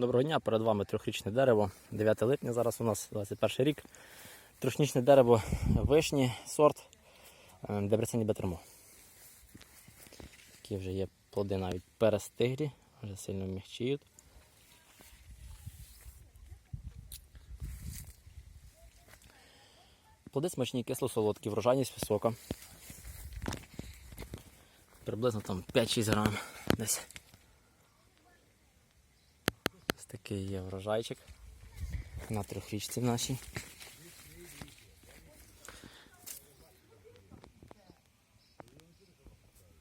Доброго дня, перед вами трьохрічне дерево. 9 липня зараз у нас 21 рік. Трьохрічне дерево вишні, сорт е, Дебрецені Бетермо. Такі вже є плоди навіть перестиглі, вже сильно м'якчіють. Плоди смачні, кисло-солодкі, врожайність висока. Приблизно там 5-6 грам десь. Такий є врожайчик на трьохрічці нашій.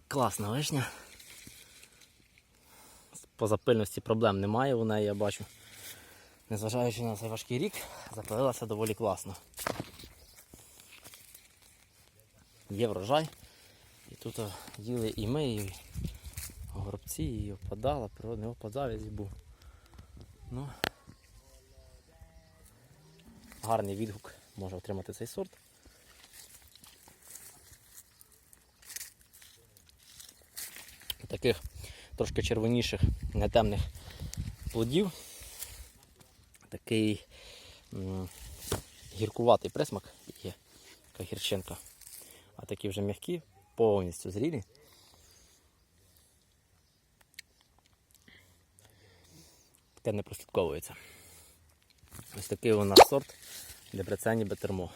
Класна вишня. По запильності проблем немає у неї, я бачу. Незважаючи на цей важкий рік, запилилася доволі класно. Є врожай. І тут їли і ми, і горобці, і опадала, природний опадавець був. Ну, гарний відгук може отримати цей сорт. Таких трошки червоніших, не темних плодів. Такий гіркуватий присмак є, така гірчинка. А такі вже м'які, повністю зрілі. Таке не прослідковується. Ось такий у нас сорт для Дебрецені Бетермо.